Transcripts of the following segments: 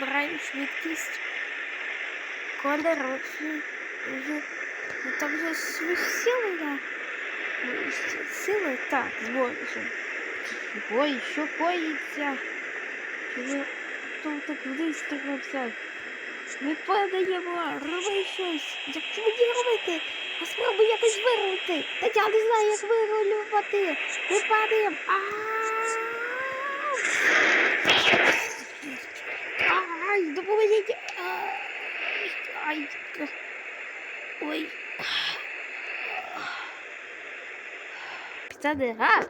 набираємо швидкість. Квадратні. Ну, там же сили, да? І с- Сили? Так, зможемо. Ой, коїться? Чи ви тут так вниз тримався? Ми падаємо, роби щось. Як це мені робити? А спробуй якось вирвати. Та я не знаю, як вирулювати. Ми падаємо Ай, допоможіть. Ай. Ой. Піцади, а?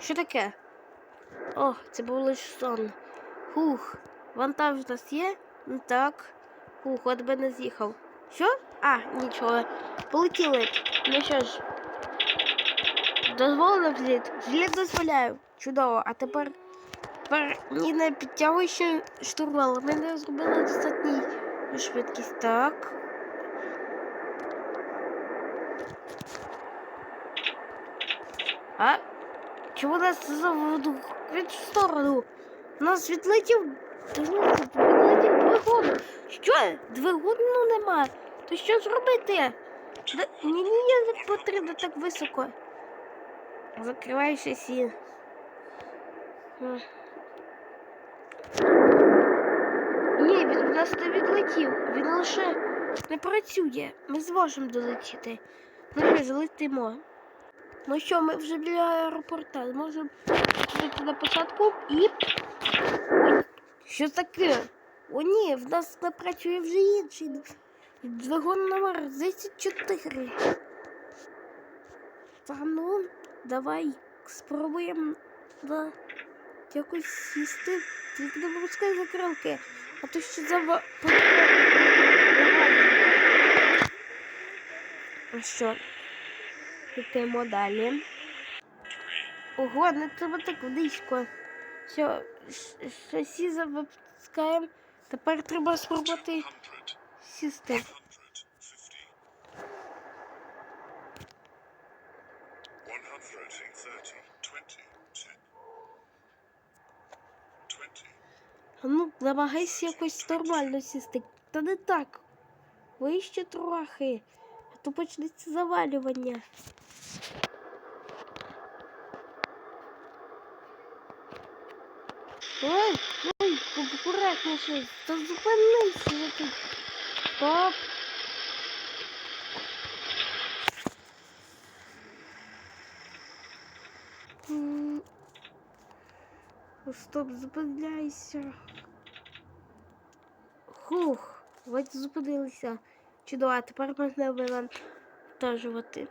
Що таке? О, це був лише сон. Хух, вантаж у нас є? Ну так. Хух, от би не з'їхав. Що? А, нічого. Полетіли. Ну що ж. Дозволено взліт? Взліт дозволяю. Чудово. А тепер. Тепер мені не підтягує ще штурвал. Ми не зробили достатній швидкість. Так. А? Чому нас заводу в сторону? У нас відлетів. Відлетів двигун. Що? Двигуну нема. То що ж робити? Да- Ні, ні, не потрібно так високо. Закривай шасі. М. Ні, він в нас не. Він лише не працює. Ми зможемо долетіти. Ну що, залетимо. Ну що, ми вже біля аеропорта. Можемо зайти на посадку і. Що таке? О, ні, в нас не працює вже інший. Двигун номер 34. Та ну, давай спробуємо да, якось сісти. Тільки не пропускай закрилки, а то ще зава... Ну що, йдемо далі. Ого, не треба так близько. Все, шасі запускаємо. Тепер треба спробувати сісти. Ну, намагайся якось нормально сісти. Та не так. Вище трохи. А то почнеться завалювання. Ой, ой, акуратніше. Та зупинися. Стоп. Стоп, зупиняйся. Хух, ось зупинилися. Чудово, тепер можна вивантажувати.